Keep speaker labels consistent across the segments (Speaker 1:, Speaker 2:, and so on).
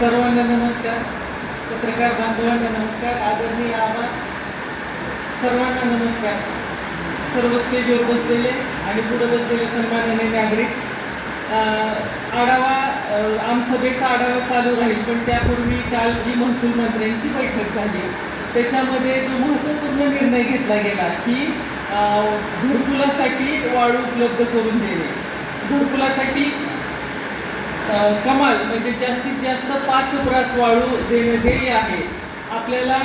Speaker 1: सर्वांना नमस्कार. पत्रकार बांधवांना नमस्कार. आदरणीय आबा सर्वांना नमस्कार. सर्व स्टेजवर बसलेले आणि पुढे बसलेले सन्माननीय नागरिक. आढावा आमचं बेचा आढावा चालू राहील पण त्यापूर्वी काल जी महसूल मंत्र्यांची बैठक झाली त्याच्यामध्ये जो महत्त्वपूर्ण निर्णय घेतला गेला की घरकुलासाठी वाळू उपलब्ध करून देणे. घरकुलासाठी कमाल म्हणजे जास्तीत जास्त पाच ब्रास वाळू देणे ध्येय आहे आपल्याला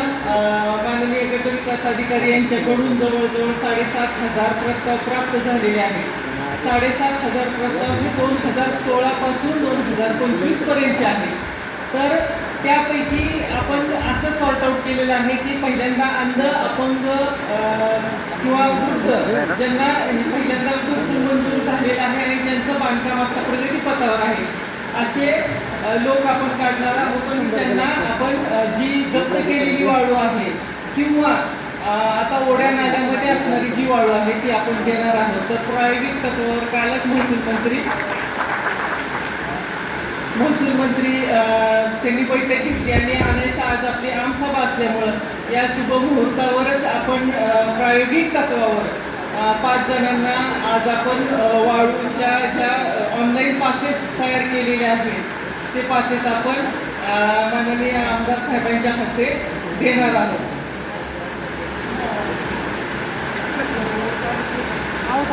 Speaker 1: माननीय गट विकास अधिकारी यांच्याकडून जवळजवळ साडेसात हजार प्रस्ताव प्राप्त झालेले आहेत. साडेसात हजार प्रस्ताव हे दोन हजार सोळापासून दोन हजार पंचवीसपर्यंत आहे. तर त्यापैकी आपण असं सॉर्ट आउट केलेलं आहे की पहिल्यांदा अंध अपंग किंवा वृद्ध ज्यांना पहिल्यांदा खूप मंजूर झालेलं आहे आणि ज्यांचं बांधकाम आता प्रगतीपथावर आहे असे लोक आपण काढणार आहोत त्यांना आपण जी जप्त केलेली वाळू आहे किंवा आता ओढ्या नाल्यामध्ये असणारी जी वाळू आहे ती आपण देणार आहोत. तर प्रायोगिक तत्वावर कालच महसूल मंत्री महसूल मंत्री त्यांनी बैठक घेतली आणि आणायचं आज आपली आमसभा असल्यामुळं या शुभमुहूर्तावरच आपण प्रायोगिक तत्वावर पाच जणांना आज आपण वाळूच्या ज्या पाचेस पासेस तयार केलेले आहेत. ते पासेस आपण माननीय आमदार साहेबांच्या हस्ते देणार आहोत.
Speaker 2: आओ